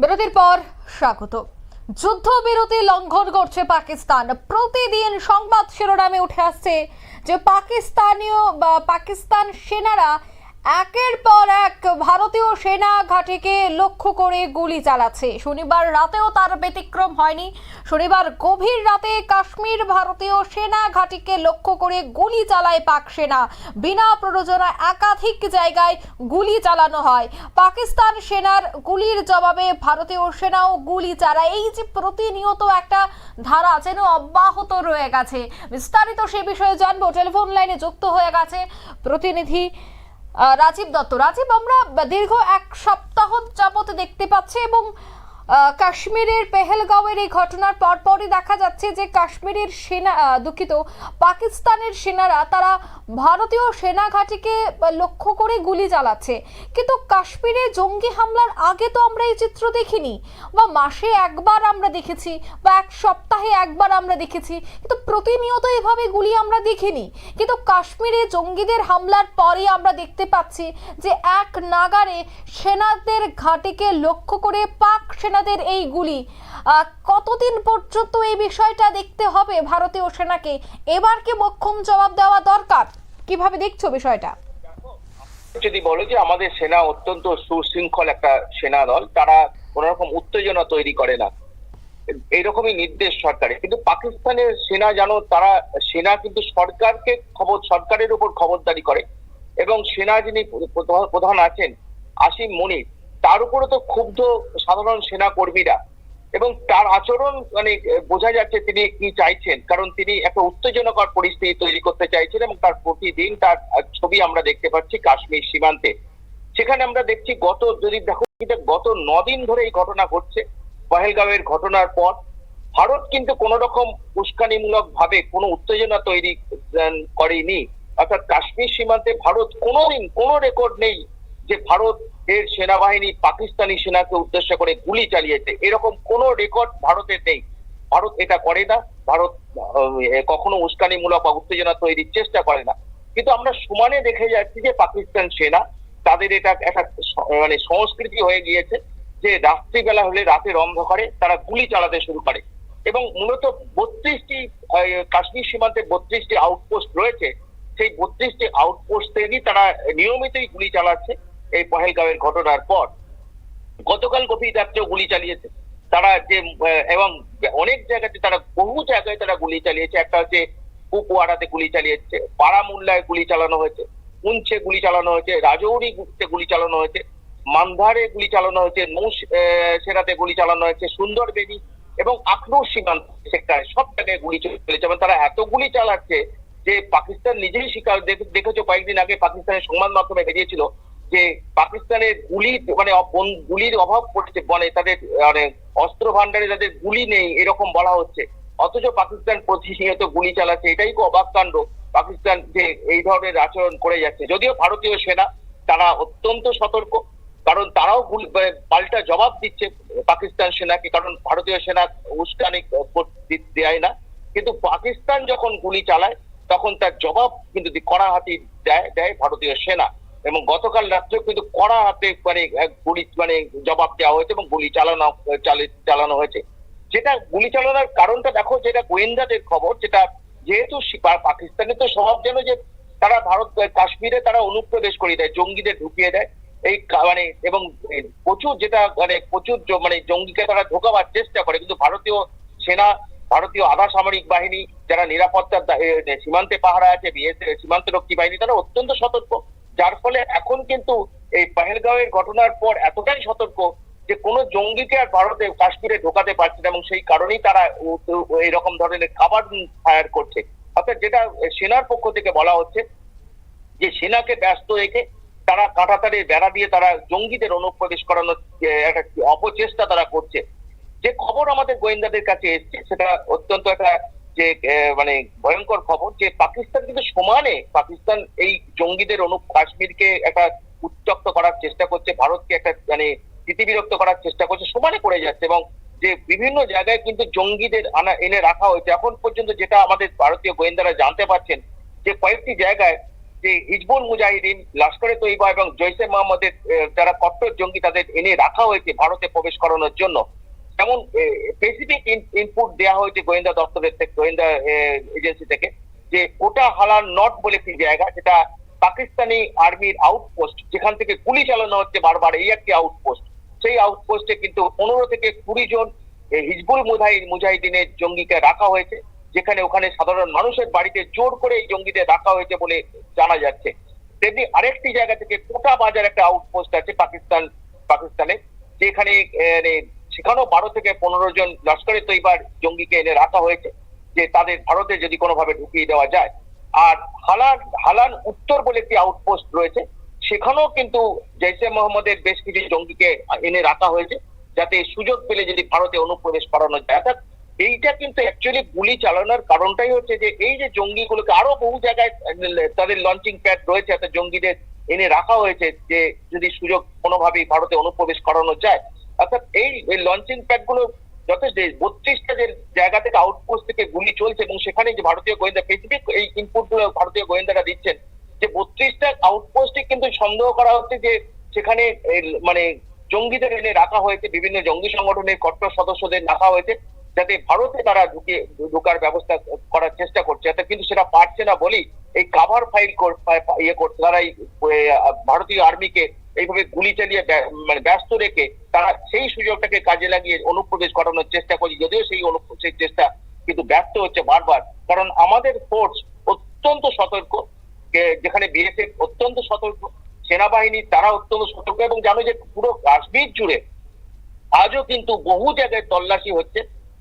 বিরতির পর স্বাগত। যুদ্ধবিরতি লঙ্ঘন করছে পাকিস্তান। প্রতিদিন সংবাদ শিরোনামে উঠে আসছে যে পাকিস্তানীয় বা পাকিস্তান সেনারা একের পর এক ভারতীয় সেনা ঘাঁটিকে লক্ষ্য করে গুলি চালাচ্ছে। শনিবার রাতেও তার ব্যতিক্রম হয়নি। শনিবার গভীর রাতে কাশ্মীর ভারতীয় সেনা ঘাঁটিকে লক্ষ্য করে গুলি চালায় পাক সেনা। বিনা প্ররোচনায় একাধিক জায়গায় গুলি চালানো হয়। পাকিস্তান সেনার গুলির জবাবে ভারতীয় সেনাও গুলি চালায়। এই যে প্রতিনিয়ত একটা ধারা যেন অব্যাহত রয়ে গেছে। বিস্তারিত সে বিষয়ে জানব। টেলিফোন লাইনে যুক্ত হয়ে গেছে প্রতিনিধি রাজীব দত্ত। রাজীব, আমরা দীর্ঘ এক সপ্তাহ যাবত দেখতে পাচ্ছি এবং কাশ্মীরের পেহেলগাঁওয়ের এই ঘটনার পরপরই দেখা যাচ্ছে যে কাশ্মীরের সেনা দুঃখিত, পাকিস্তানের সেনারা তারা ভারতীয় সেনা ঘাঁটিকে লক্ষ্য করে গুলি চালাচ্ছে। কিন্তু কাশ্মীরে জঙ্গি হামলার আগে তো আমরা এই চিত্র দেখিনি। বা মাসে একবার আমরা দেখেছি, বা এক সপ্তাহে একবার আমরা দেখেছি। কিন্তু প্রতিনিয়ত এভাবে গুলি আমরা দেখিনি। কিন্তু কাশ্মীরে জঙ্গিদের হামলার পরে আমরা দেখতে পাচ্ছি যে এক নাগারে সেনাদের ঘাঁটিকে লক্ষ্য করে পাক সেনাদের এই গুলি। কতদিন পর্যন্ত এই বিষয়টা দেখতে হবে ভারতীয় সেনাকে? এবার কি মক্ষম জবাব দেওয়া দরকার? কীভাবে দেখছ বিষয়টা? যদি বলো যে আমাদের সেনা অত্যন্ত সুশৃঙ্খল একটা সেনা দল, তারা কোন রকম উত্তেজনা তৈরি করে না। এইরকমই নির্দেশ সরকারের। কিন্তু পাকিস্তানের সেনা জানো, তারা, সেনা কিন্তু সরকারকে খবর, সরকারের উপর খবরদারি করে। এবং সেনা যিনি প্রধা- প্রধান আছেন, আসিম মনির, তার উপরে তো ক্ষুব্ধ সাধারণ সেনা কর্মীরা। এবং তার আচরণ মানে বোঝা যাচ্ছে তিনি কি চাইছেন। কারণ তিনি একটা উত্তেজনাকর পরিস্থিতি তৈরি করতে চাইছেন এবং তার প্রতিদিন তার ছবি আমরা দেখতে পাচ্ছি কাশ্মীর সীমান্তে। সেখানে আমরা দেখছি গত, যদি দেখো গত দিন ধরে এই ঘটনা ঘটছে, পহেলগাঁওয়ের ঘটনার পর। ভারত কিন্তু কোন রকম উস্কানিমূলক ভাবে কোনো উত্তেজনা তৈরি করেনি। অর্থাৎ কাশ্মীর সীমান্তে ভারত কোনোদিন কোনো রেকর্ড নেই যে ভারত এর সেনাবাহিনী পাকিস্তানি সেনাকে উদ্দেশ্য করে গুলি চালিয়েছে। এরকম কোনো রেকর্ড ভারতের নেই। ভারত এটা করে না। ভারত কখনো উস্কানিমূলক বা উত্তেজনা তৈরির চেষ্টা করে না। কিন্তু আমরা সমানে দেখে যাচ্ছি যে পাকিস্তান সেনা তাদের এটা একটা মানে সংস্কৃতি হয়ে গিয়েছে যে রাত্রিবেলা হলে রাতের অন্ধকারে তারা গুলি চালাতে শুরু করে। এবং মূলত বত্রিশটি কাশ্মীর সীমান্তে বত্রিশটি আউটপোস্ট রয়েছে। সেই বত্রিশটি আউটপোস্ট থেকেই তারা নিয়মিতই গুলি চালাচ্ছে। এই পহেলগাঁওয়ের ঘটনার পর গতকাল গভীর রাত্রেও গুলি চালিয়েছে। তারা যে এবং অনেক জায়গাতে তারা, বহু জায়গায় তারা গুলি চালিয়েছে। একটা হচ্ছে কুপওয়ারাতে গুলি চালিয়েছে পাড়ামুল্লায় গুলি চালানো হয়েছে পুঞ্চে গুলি চালানো হয়েছে, রাজৌরি গুলি চালানো হয়েছে, মান্ধারে গুলি চালানো হয়েছে নৌ সেরাতে গুলি চালানো হয়েছে সুন্দরবেনি এবং আখনৌর সীমান্ত সেক্টরে সব জায়গায় গুলি চলেছে এবং তারা এত গুলি চালাচ্ছে যে পাকিস্তান নিজেই স্বীকার দেখ- দেখেছ কয়েকদিন আগে পাকিস্তানের সংবাদ মাধ্যমে বেরিয়েছিল যে পাকিস্তানের গুলি মানে গুলির অভাব পড়ছে মানে তাদের মানে অস্ত্র ভান্ডারে তাদের গুলি নেই, এরকম বলা হচ্ছে। অথচ পাকিস্তান প্রতিনিয়ত গুলি চালাচ্ছে, এটাই তো অবাক কাণ্ড। পাকিস্তান যে এই ধরনের আচরণ করে যাচ্ছে। যদিও ভারতীয় সেনা, তারা অত্যন্ত সতর্ক, কারণ তারাও গুলি- পাল্টা জবাব দিচ্ছে পাকিস্তান সেনাকে, কারণ ভারতীয় সেনা উস্কানি দেয় না। কিন্তু পাকিস্তান যখন গুলি চালায়, তখন তার জবাব কিন্তু কড়া হাতি দেয় দেয় ভারতীয় সেনা। এবং গতকাল রাত্রেও কিন্তু কড়া হাতে মানে গুলি মানে জবাব দেওয়া হয়েছে এবং গুলি চালানো চালানো হয়েছে। যেটা গুলি চালানোর কারণটা দেখো, যেটা গোয়েন্দাদের খবর, যেটা যেহেতু পাকিস্তানের তো স্বভাব যেন যে তারা ভারত, কাশ্মীরে তারা অনুপ্রবেশ করিয়ে দেয়, জঙ্গিদের ঢুকিয়ে দেয়। এই মানে এবং প্রচুর যেটা মানে প্রচুর মানে জঙ্গিকে তারা ঢোকাবার চেষ্টা করে, কিন্তু ভারতীয় সেনা, ভারতীয় আধা সামরিক বাহিনী, যারা নিরাপত্তার সীমান্তে পাহারা আছে বিএসএফ সীমান্তরক্ষী বাহিনী, তারা অত্যন্ত সতর্ক। যার ফলে এখন কিন্তু এই পহেলগাঁওয়ের ঘটনার পর এতটাই সতর্ক যে কোনো জঙ্গিকে আর ভারতে, কাশ্মীরে ঢোকাতে পারছে না এবং সেই কারণেই তারা এরকম ধরনের খাবার ফায়ার করছে। অর্থাৎ যেটা সেনার পক্ষ থেকে বলা হচ্ছে যে সেনাকে ব্যস্ত রেখে তারা কাঁটাতারের বেড়া দিয়ে তারা জঙ্গিদের অনুপ্রবেশ করানোর একটা অপচেষ্টা তারা করছে। যে খবর আমাদের গোয়েন্দাদের কাছে এসছে, সেটা অত্যন্ত একটা যে মানে ভয়ঙ্কর খবর যে পাকিস্তান কিন্তু সমানে পাকিস্তান এই জঙ্গিদের অনুপ কাশ্মীরকে একটা উত্তক্ত করার চেষ্টা করছে, ভারতকে একটা মানে ভীতিবিরক্ত করার চেষ্টা করছে, সমানে করে যাচ্ছে এবং যে বিভিন্ন জায়গায় কিন্তু জঙ্গিদের আনা, এনে রাখা হয়েছে। এখন পর্যন্ত যেটা আমাদের ভারতীয় গোয়েন্দারা জানতে পারছেন যে কয়েকটি জায়গায় যে হিজবুল মুজাহিদিন, লস্করে তৈবা এবং জৈসে মোহাম্মদের যারা কট্টর জঙ্গি তাদের এনে রাখা হয়েছে ভারতে প্রবেশ করানোর জন্য। যেমন স্পেসিফিক ইনপুট দেওয়া হয়েছে গোয়েন্দা দপ্তরের থেকে, গোয়েন্দা এজেন্সি থেকে, যে কোটা হালাল নট বলে একটি জায়গা, যেটা পাকিস্তানি আর্মির আউটপোস্ট যেখান থেকে গুলি চালানো হচ্ছে বারবার, এই একটি আউটপোস্ট সেই আউটপোস্টে কিন্তু পনেরো থেকে কুড়ি জন হিজবুল মুজাহিদ মুজাহিদিনের জঙ্গিকে রাখা হয়েছে, যেখানে ওখানে সাধারণ মানুষের বাড়িতে জোর করে এই জঙ্গিদের রাখা হয়েছে বলে জানা যাচ্ছে। তেমনি আরেকটি জায়গা থেকে কোটা বাজার একটা আউটপোস্ট আছে পাকিস্তান, পাকিস্তানে, যেখানে সেখানেও বারো থেকে পনেরো জন লস্করে তৈবার জঙ্গিকে এনে রাখা হয়েছে যে তাদের ভারতে যদি কোনোভাবে ঢুকিয়ে দেওয়া যায়। আর হালান হালান উত্তর বলে একটি আউটপোস্ট রয়েছে, সেখানেও কিন্তু জৈসে মোহাম্মদের বেশ কিছু জঙ্গিকে এনে রাখা হয়েছে, যাতে সুযোগ পেলে যদি ভারতে অনুপ্রবেশ করানো যায়। অর্থাৎ এইটা কিন্তু অ্যাকচুয়ালি গুলি চালানোর কারণটাই হচ্ছে যে এই যে জঙ্গিগুলোকে আরও বহু জায়গায়, তাদের লঞ্চিং প্যাড রয়েছে অর্থাৎ জঙ্গিদের এনে রাখা হয়েছে, যে যদি সুযোগ কোনোভাবেই ভারতে অনুপ্রবেশ করানো যায় অর্থাৎ এই লঞ্চিং প্যাডগুলো যথেষ্ট বত্রিশটা যে জায়গা থেকে আউটপোস্ট থেকে গুলি চলছে এবং সেখানে যে ভারতীয় গোয়েন্দা স্পেসিফিক এই ইনপুটগুলো ভারতীয় গোয়েন্দারা দিচ্ছেন, যে বত্রিশটা আউটপোস্টে কিন্তু সন্দেহ করা হচ্ছে যে সেখানে মানে জঙ্গিদের এনে রাখা হয়েছে, বিভিন্ন জঙ্গি সংগঠনের কট্টর সদস্যদের রাখা হয়েছে, যাতে ভারতে তারা ঢুকে, ঢোকার ব্যবস্থা করার চেষ্টা করছে, যাতে কিন্তু সেটা পারছে না বলেই এই কাভার ফাইল ইয়ে করছে তারা এই ভারতীয় আর্মিকে এইভাবে গুলি চালিয়ে মানে ব্যস্ত রেখে তারা সেই সুযোগটাকে কাজে লাগিয়ে অনুপ্রবেশ করানোর চেষ্টা করছে, যদিও সেই সেই চেষ্টা কিন্তু ব্যর্থ হচ্ছে বারবার। কারণ আমাদের ফোর্স অত্যন্ত সতর্ক যেখানে বিএসএফ অত্যন্ত সতর্ক, সেনাবাহিনী তারা অত্যন্ত সতর্ক এবং জানো যে পুরো কাশ্মীর জুড়ে আজও কিন্তু বহু জায়গায় তল্লাশি হচ্ছে।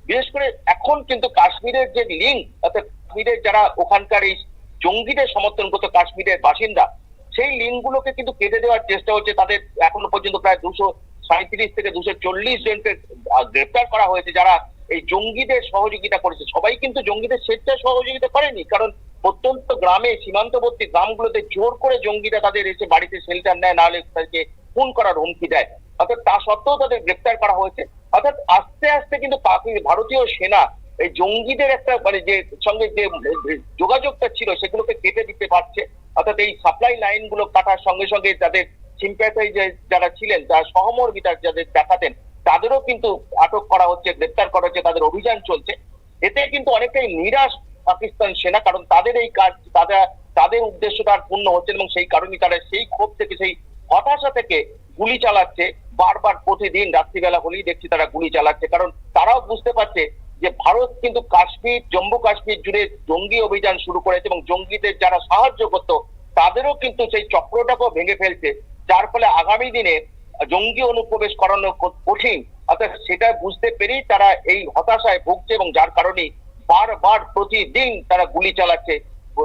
বিশেষ করে এখন কিন্তু কাশ্মীরের যে লিঙ্ক অর্থাৎ কাশ্মীরের যারা ওখানকার এই জঙ্গিদের সমর্থন করতো কাশ্মীরের বাসিন্দা সেই লিঙ্কগুলোকে কিন্তু কেটে দেওয়ার চেষ্টা হচ্ছে। তাদের এখনও পর্যন্ত প্রায় দুশো সাঁত্রিশ থেকে দুশো চল্লিশ জনকে গ্রেপ্তার করা হয়েছে যারা এই জঙ্গিদের সহযোগিতা করেছে। সবাই কিন্তু জঙ্গিদের স্বেচ্ছায় সহযোগিতা করেনি, কারণ প্রত্যন্ত গ্রামে, সীমান্তবর্তী গ্রামগুলোতে জোর করে জঙ্গিরা তাদের এসে বাড়িতে শেল্টার নেয় নাহলে তাদেরকে খুন করার হুমকি দেয়। অর্থাৎ তা সত্ত্বেও তাদের গ্রেপ্তার করা হয়েছে। অর্থাৎ আস্তে আস্তে কিন্তু ভারতীয় সেনা এই জঙ্গিদের একটা মানে যে সঙ্গে যে যোগাযোগটা ছিল, সেগুলোকে কেটে দিতে পারছে। অর্থাৎ এই সাপ্লাই লাইনগুলো কাটার সঙ্গে সঙ্গে তাদের সিম্প্যাথাই যারা ছিলেন, যারা সহমর্মিতা যাদের দেখাতেন, তাদেরও কিন্তু আটক করা হচ্ছে, গ্রেপ্তার করা হচ্ছে, তাদের অভিযান চলছে। এতে কিন্তু অনেকটাই নিরাশ পাকিস্তান সেনা, কারণ তাদের এই কাজ তারা তাদের উদ্দেশ্যটা আর পূর্ণ হচ্ছে এবং সেই কারণে তারা সেই ক্ষোভ থেকে, সেই হতাশা থেকে গুলি চালাচ্ছে। বারবার প্রতিদিন রাত্রিবেলা হলেই দেখছি তারা গুলি চালাচ্ছে, কারণ তারাও বুঝতে পারছে যে ভারত কিন্তু কাশ্মীর, জম্মু কাশ্মীর জুড়ে জঙ্গি অভিযান শুরু করেছে এবং জঙ্গিদের যারা সাহায্য করতো, তাদেরও কিন্তু সেই চক্রটাকেও ভেঙে ফেলছে। যার ফলে আগামী দিনে জঙ্গি অনুপ্রবেশ করানো কঠিন। অর্থাৎ সেটা বুঝতে পেরেই তারা এই হতাশায় ভুগছে এবং যার কারণে বারবার প্রতিদিন তারা গুলি চালাচ্ছে,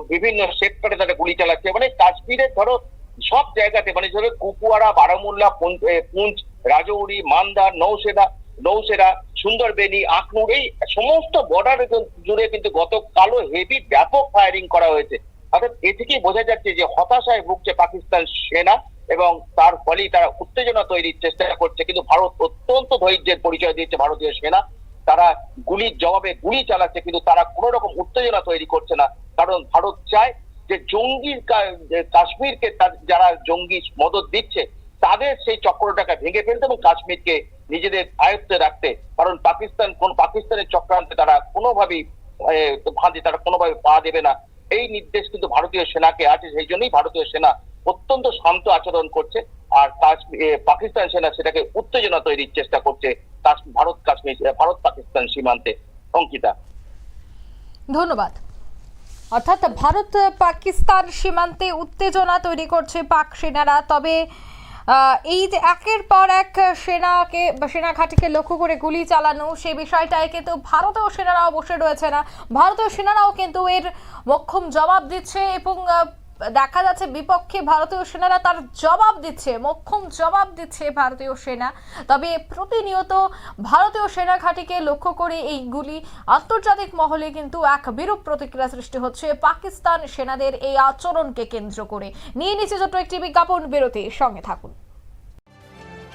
বিভিন্ন সেক্টরে তারা গুলি চালাচ্ছে। মানে কাশ্মীরের ধরো সব জায়গাতে মানে ধরো কুকুয়ারা, বারামুল্লা পুঞ্চ- রাজৌরি, মান্দার নৌসেনা নৌসেরা সুন্দরবেনি আখনুর এই সমস্ত বর্ডার জুড়ে কিন্তু গতকালও হেভি ব্যাপক ফায়ারিং করা হয়েছে। অর্থাৎ এ থেকেই বোঝা যাচ্ছে যে হতাশায় ভুগছে পাকিস্তান সেনা এবং তার ফলেই তারা উত্তেজনা তৈরির চেষ্টা করছে। কিন্তু ভারত অত্যন্ত ধৈর্যের পরিচয় দিয়েছে ভারতীয় সেনা। তারা গুলির জবাবে গুলি চালাচ্ছে, কিন্তু তারা কোনো রকম উত্তেজনা তৈরি করছে না। কারণ ভারত চায় যে জঙ্গির কাশ্মীরকে যারা জঙ্গি মদত দিচ্ছে তাদের সেই চক্রটাকে ভেঙে ফেলতে এবং কাশ্মীরকে নিজেদের আয়ত্তে রাখতে, কারণ পাকিস্তান, কোন পাকিস্তানের চক্রান্তে তারা কোনোভাবেই ভাঁজে তারা কোনোভাবে পা দেবে না। এই নির্দেশ কিন্তু ভারতীয় সেনাকে আছে, সেই জন্যই ভারতীয় সেনা অত্যন্ত শান্ত আচরণ করছে আর পাকিস্তান সেনা সেটাকে উত্তেজনা তৈরির চেষ্টা করছে ভারত কাশ্মীর ভারত পাকিস্তান সীমান্তে। অঙ্কিতা। ধন্যবাদ। অর্থাৎ ভারত পাকিস্তান সীমান্তে উত্তেজনা তৈরি করছে পাক সেনারা, তবে এই যে একের পর এক সেনাকে সেনা ঘাঁটিকে লক্ষ্য করে গুলি চালানো, সেই বিষয়টায় কিন্তু ভারতীয় সেনারাও বসে রয়েছে না। ভারতীয় সেনারাও কিন্তু এর মক্ষম জবাব দিচ্ছে এবং দেখা যাচ্ছে বিপক্ষে ভারতীয় সেনারা তার জবাব দিচ্ছে, মক্ষম জবাব দিচ্ছে ভারতীয় সেনা। তবে প্রতিনিয়ত ভারতীয় সেনা ঘাঁটিকে লক্ষ্য করে এই গুলি আন্তর্জাতিক মহলে কিন্তু এক বিরূপ প্রতিক্রিয়া সৃষ্টি হচ্ছে পাকিস্তান সেনাদের এই আচরণকে কেন্দ্র করে। নিয়ে নিচ্ছে ছোট্ট একটি বিজ্ঞাপন, বিরতির সঙ্গে থাকুন।